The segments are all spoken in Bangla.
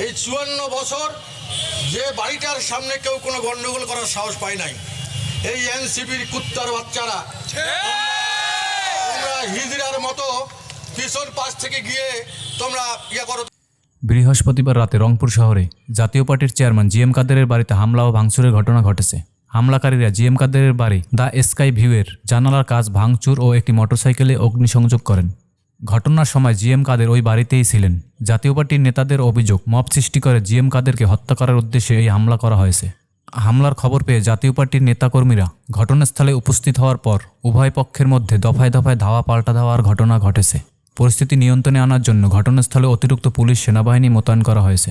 এই চুয়ান্ন বছর যে বাড়িটার সামনে কেউ কোনো গন্ডগোল করার সাহস পায় নাই। এই এনসিপির কুত্তার বাচ্চারা। তোমরা হিজড়ার মতো পিছন পাশ থেকে গিয়ে তোমরা ইয়ে করো। বৃহস্পতিবার রাতে রংপুর শহরে জাতীয় পার্টির চেয়ারম্যান জি এম কাদেরের বাড়িতে হামলা ও ভাঙচুরের ঘটনা ঘটেছে। হামলাকারীরা জি এম কাদেরের বাড়ি দ্য স্কাই ভিউয়ের জানালার কাজ ভাঙচুর ও একটি মোটরসাইকেলে অগ্নিসংযোগ করেন। ঘটনার সময় জি এম কাদের ওই বাড়িতেই ছিলেন। জাতীয় পার্টির নেতাদের অভিযোগ, মব সৃষ্টি করে জি এম কাদেরকে হত্যা করার উদ্দেশ্যে এই হামলা করা হয়েছে। হামলার খবর পেয়ে জাতীয় পার্টির নেতাকর্মীরা ঘটনাস্থলে উপস্থিত হওয়ার পর উভয় পক্ষের মধ্যে দফায় দফায় ধাওয়া পাল্টা ধাওয়ার ঘটনা ঘটেছে। পরিস্থিতি নিয়ন্ত্রণে আনার জন্য ঘটনাস্থলে অতিরিক্ত পুলিশ সেনাবাহিনী মোতায়েন করা হয়েছে।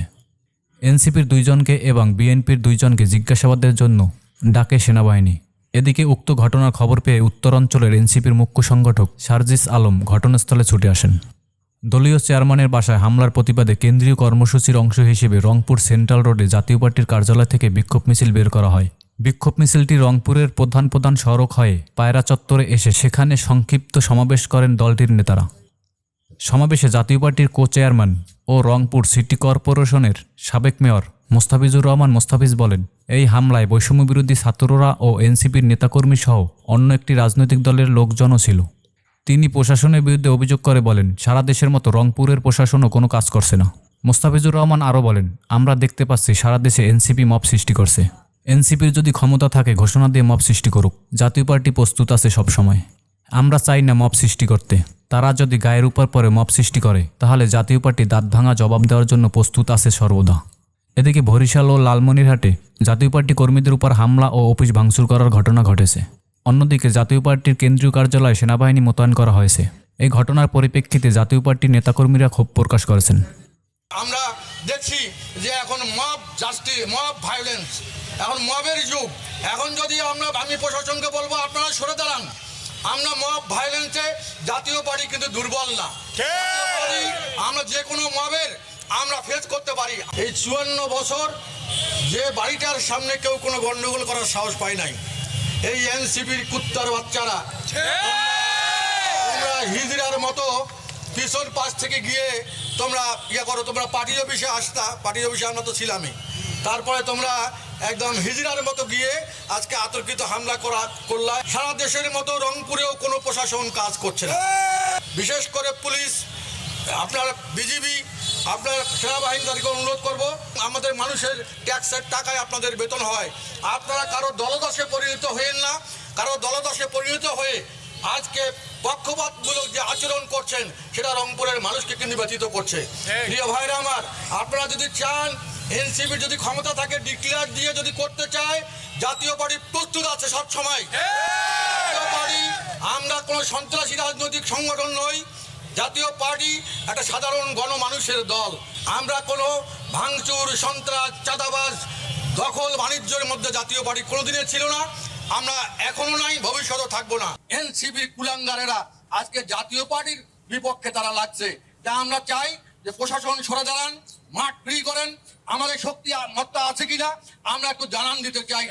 এনসিপির দুইজনকে এবং বিএনপির দুইজনকে জিজ্ঞাসাবাদের জন্য ডাকে সেনাবাহিনী। এদিকে উক্ত ঘটনার খবর পেয়ে উত্তরাঞ্চলের এনসিপির মুখ্য সংগঠক সার্জিস আলম ঘটনাস্থলে ছুটে আসেন। দলীয় চেয়ারম্যানের বাসায় হামলার প্রতিবাদে কেন্দ্রীয় কর্মসূচির অংশ হিসেবে রংপুর সেন্ট্রাল রোডে জাতীয় পার্টির কার্যালয় থেকে বিক্ষোভ মিছিল বের করা হয়। বিক্ষোভ মিছিলটি রংপুরের প্রধান প্রধান সড়ক হয়ে পায়রা চত্বরে এসে সেখানে সংক্ষিপ্ত সমাবেশ করেন দলটির নেতারা। সমাবেশে জাতীয় পার্টির কো চেয়ারম্যান ও রংপুর সিটি কর্পোরেশনের সাবেক মেয়র মোস্তাফিজুর রহমান মোস্তাফিজ বলেন, এই হামলায় বৈষম্য বিরোধী ছাত্ররা ও এনসিপির নেতাকর্মী সহ অন্য একটি রাজনৈতিক দলের লোকজনও ছিল। তিনি প্রশাসনের বিরুদ্ধে অভিযোগ করে বলেন, সারা দেশের মতো রংপুরের প্রশাসনও কোনো কাজ করছে না। মোস্তাফিজুর রহমান আরও বলেন, আমরা দেখতে পাচ্ছি সারা দেশে এনসিপি মব সৃষ্টি করছে। এনসিপির যদি ক্ষমতা থাকে, ঘোষণা দিয়ে মব সৃষ্টি করুক। জাতীয় পার্টি প্রস্তুত আছে সবসময়। আমরা চাই না মব সৃষ্টি করতে। তারা যদি গায়ের উপর পরে মব সৃষ্টি করে, তাহলে জাতীয় পার্টি দাঁত ভাঙা জবাব দেওয়ার জন্য প্রস্তুত আছে সর্বদা। এদিকে বরিশাল ও লালমনিরহাটে জাতীয় পার্টি কর্মীদের উপর হামলা ও অফিস ভাঙচুর করার ঘটনা ঘটেছে। অন্যদিকে জাতীয় পার্টির কেন্দ্রীয় কার্যালয়ে সেনাবাহিনী মোতায়েন করা হয়েছে। এই ঘটনার পরিপ্রেক্ষিতে জাতীয় পার্টির নেতাকর্মীরা ক্ষোভ প্রকাশ করেছেন। আমরা দেখছি যে এখন মব জাস্টি মব ভায়োলেন্স এখন মবের যুগ। এখন যদি আমরা আমি প্রশাসনকে বলব আপনারা সরে দাঁড়ান। আমরা মব ভায়োলেন্সে জাতীয় পার্টি কিন্তু দুর্বল না। আমরা যে কোনো মবের পারি। এই চুয়ান্ন বছর যে বাড়িটার সামনে কেউ কোনো গন্ডগোল করার সাহস পায় নাই। এই এনসিপির কুত্তার বাচ্চারা। তোমরা হিজড়ার মতো পিছন পাশ থেকে গিয়ে তোমরা ইয়ে করো, তোমরা পার্টি অফিসে আসতা, পার্টি অফিসে আমরা তো ছিলামই। তারপরে তোমরা একদম হিজড়ার মতো গিয়ে আজকে আতর্কিত হামলা করা, করলা। সারা দেশের মতো রংপুরেও কোনো প্রশাসন কাজ করছে না। বিশেষ করে পুলিশ, আপনার বিজিবি আপনার সেনাবাহিনী তাদেরকে অনুরোধ করব আমাদের মানুষের ট্যাক্সের টাকায় আপনাদের বেতন হয়। আপনারা কারও দলদাসে পরিণত হয়েন না কারও দলদাসে পরিণত হয়ে আজকে পক্ষপাতমূলক যে আচরণ করছেন সেটা রংপুরের মানুষকে কিন্তু ব্যতীত করছে। প্রিয় ভাইরা আমার আপনারা যদি চান এনসিপির যদি ক্ষমতা থাকে ডিক্লেয়ার দিয়ে যদি করতে চায় জাতীয় পার্টি প্রস্তুত আছে সবসময়। আমরা কোনো সন্ত্রাসী রাজনৈতিক সংগঠন নই জাতীয় পার্টি একটা সাধারণ গণমানুষের দল। আমরা কোনো ভাঙচুর, সন্ত্রাস, চাঁদাবাজ, দখল, বাণিজ্যের মধ্যে জাতীয় পার্টি কোনোদিনে ছিল না। আমরা এখনও নাই, ভবিষ্যতেও থাকব না। এনসিপি কুলাঙ্গারেরা আজকে জাতীয় পার্টির বিপক্ষে তারা লাগছে। তা আমরা চাই যে প্রশাসন সরে দাঁড়ান, মাঠ ফ্রি করেন, আমাদের শক্তি মত্তা আছে কিনা, আমরা একটু জানান দিতে চাই।